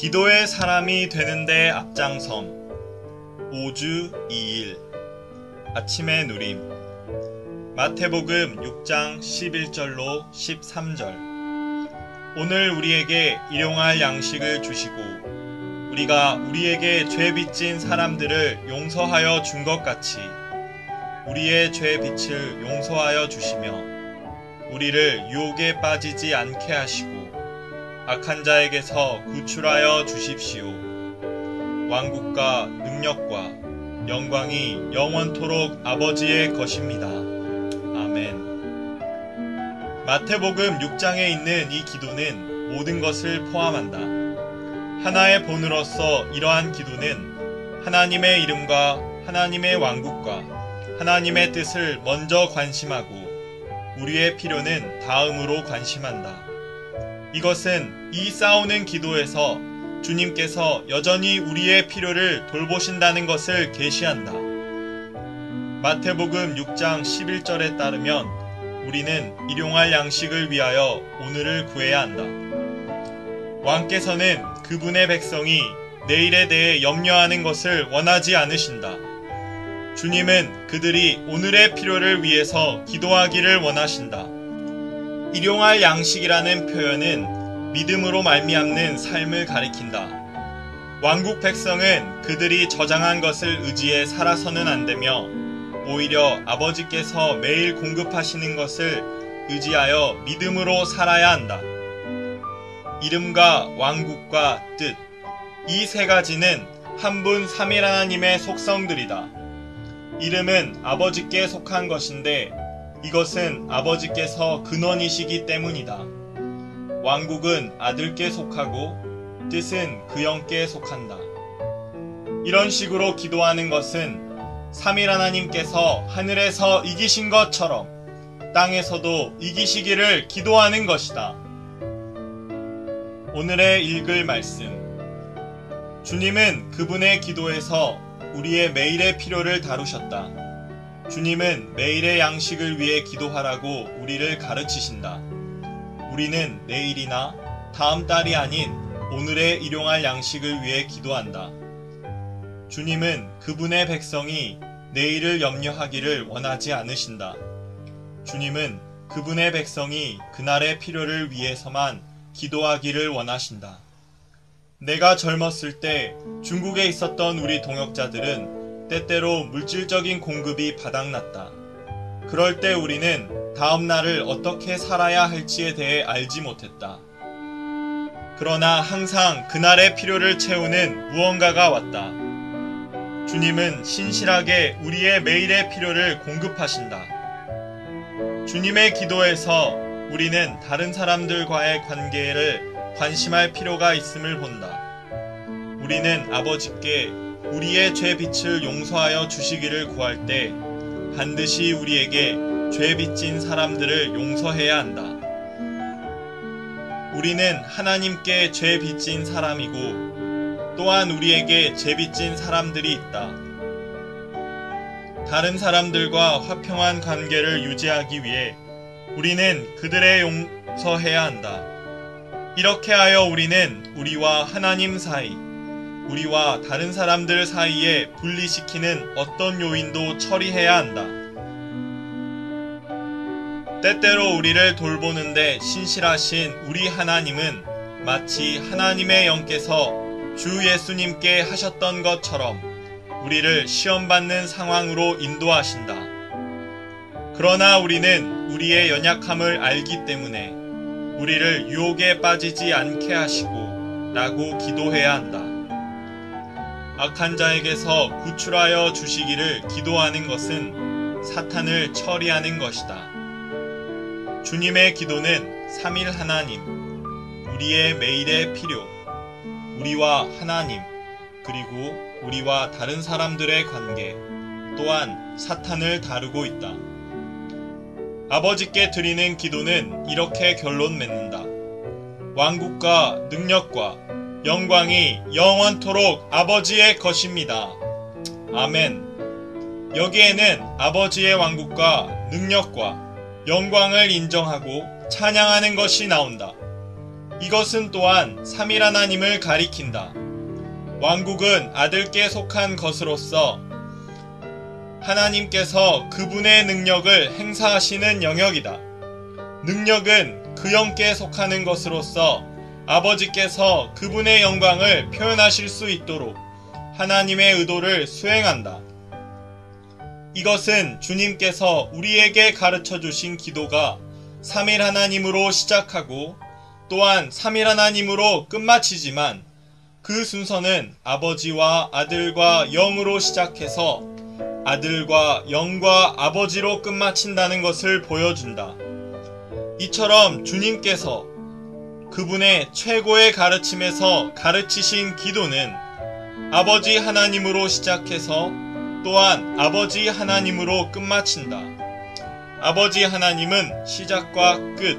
기도의 사람이 되는데 앞장섬 5주 2일. 아침의 누림. 마태복음 6장 11절로 13절. 오늘 우리에게 일용할 양식을 주시고 우리가 우리에게 죄 빚진 사람들을 용서하여 준 것 같이 우리의 죄 빚을 용서하여 주시며 우리를 유혹에 빠지지 않게 하시고 악한 자에게서 구출하여 주십시오. 왕국과 능력과 영광이 영원토록 아버지의 것입니다. 아멘. 마태복음 6장에 있는 이 기도는 모든 것을 포함한다. 하나의 본으로서 이러한 기도는 하나님의 이름과 하나님의 왕국과 하나님의 뜻을 먼저 관심하고 우리의 필요는 다음으로 관심한다. 이것은 이 싸우는 기도에서 주님께서 여전히 우리의 필요를 돌보신다는 것을 계시한다. 마태복음 6장 11절에 따르면 우리는 일용할 양식을 위하여 오늘을 구해야 한다. 왕께서는 그분의 백성이 내일에 대해 염려하는 것을 원하지 않으신다. 주님은 그들이 오늘의 필요를 위해서 기도하기를 원하신다. 일용할 양식이라는 표현은 믿음으로 말미암는 삶을 가리킨다. 왕국 백성은 그들이 저장한 것을 의지해 살아서는 안 되며 오히려 아버지께서 매일 공급하시는 것을 의지하여 믿음으로 살아야 한다. 이름과 왕국과 뜻, 이 세 가지는 한 분 삼일 하나님의 속성들이다. 이름은 아버지께 속한 것인데 이것은 아버지께서 근원이시기 때문이다. 왕국은 아들께 속하고 뜻은 그 영께 속한다. 이런 식으로 기도하는 것은 삼일 하나님께서 하늘에서 이기신 것처럼 땅에서도 이기시기를 기도하는 것이다. 오늘의 읽을 말씀. 주님은 그분의 기도에서 우리의 매일의 필요를 다루셨다. 주님은 매일의 양식을 위해 기도하라고 우리를 가르치신다. 우리는 내일이나 다음 달이 아닌 오늘의 일용할 양식을 위해 기도한다. 주님은 그분의 백성이 내일을 염려하기를 원하지 않으신다. 주님은 그분의 백성이 그날의 필요를 위해서만 기도하기를 원하신다. 내가 젊었을 때 중국에 있었던 우리 동역자들은 때때로 물질적인 공급이 바닥났다. 그럴 때 우리는 다음 날을 어떻게 살아야 할지에 대해 알지 못했다. 그러나 항상 그날의 필요를 채우는 무언가가 왔다. 주님은 신실하게 우리의 매일의 필요를 공급하신다. 주님의 기도에서 우리는 다른 사람들과의 관계를 관심할 필요가 있음을 본다. 우리는 아버지께 우리의 죄 빛을 용서하여 주시기를 구할 때 반드시 우리에게 죄 빚진 사람들을 용서해야 한다. 우리는 하나님께 죄 빚진 사람이고 또한 우리에게 죄 빚진 사람들이 있다. 다른 사람들과 화평한 관계를 유지하기 위해 우리는 그들의 용서해야 한다. 이렇게 하여 우리는 우리와 하나님 사이, 우리와 다른 사람들 사이에 분리시키는 어떤 요인도 처리해야 한다. 때때로 우리를 돌보는데 신실하신 우리 하나님은 마치 하나님의 영께서 주 예수님께 하셨던 것처럼 우리를 시험받는 상황으로 인도하신다. 그러나 우리는 우리의 연약함을 알기 때문에 우리를 유혹에 빠지지 않게 하시고 라고 기도해야 한다. 악한 자에게서 구출하여 주시기를 기도하는 것은 사탄을 처리하는 것이다. 주님의 기도는 삼일 하나님, 우리의 매일의 필요, 우리와 하나님, 그리고 우리와 다른 사람들의 관계, 또한 사탄을 다루고 있다. 아버지께 드리는 기도는 이렇게 결론 맺는다. 왕국과 능력과 영광이 영원토록 아버지의 것입니다. 아멘. 여기에는 아버지의 왕국과 능력과 영광을 인정하고 찬양하는 것이 나온다. 이것은 또한 삼일 하나님을 가리킨다. 왕국은 아들께 속한 것으로서 하나님께서 그분의 능력을 행사하시는 영역이다. 능력은 그 영께 속하는 것으로서 아버지께서 그분의 영광을 표현하실 수 있도록 하나님의 의도를 수행한다. 이것은 주님께서 우리에게 가르쳐 주신 기도가 3일 하나님으로 시작하고 또한 3일 하나님으로 끝마치지만 그 순서는 아버지와 아들과 영으로 시작해서 아들과 영과 아버지로 끝마친다는 것을 보여준다. 이처럼 주님께서 그분의 최고의 가르침에서 가르치신 기도는 아버지 하나님으로 시작해서 또한 아버지 하나님으로 끝마친다. 아버지 하나님은 시작과 끝,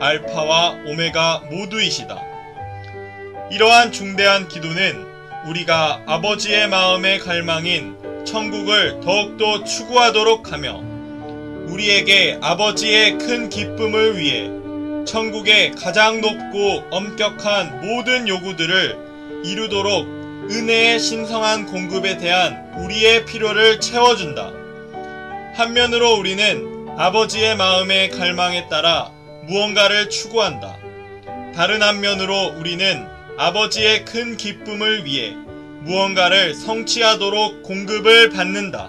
알파와 오메가 모두이시다. 이러한 중대한 기도는 우리가 아버지의 마음의 갈망인 천국을 더욱더 추구하도록 하며 우리에게 아버지의 큰 기쁨을 위해 천국의 가장 높고 엄격한 모든 요구들을 이루도록 은혜의 신성한 공급에 대한 우리의 필요를 채워준다. 한면으로 우리는 아버지의 마음의 갈망에 따라 무언가를 추구한다. 다른 한면으로 우리는 아버지의 큰 기쁨을 위해 무언가를 성취하도록 공급을 받는다.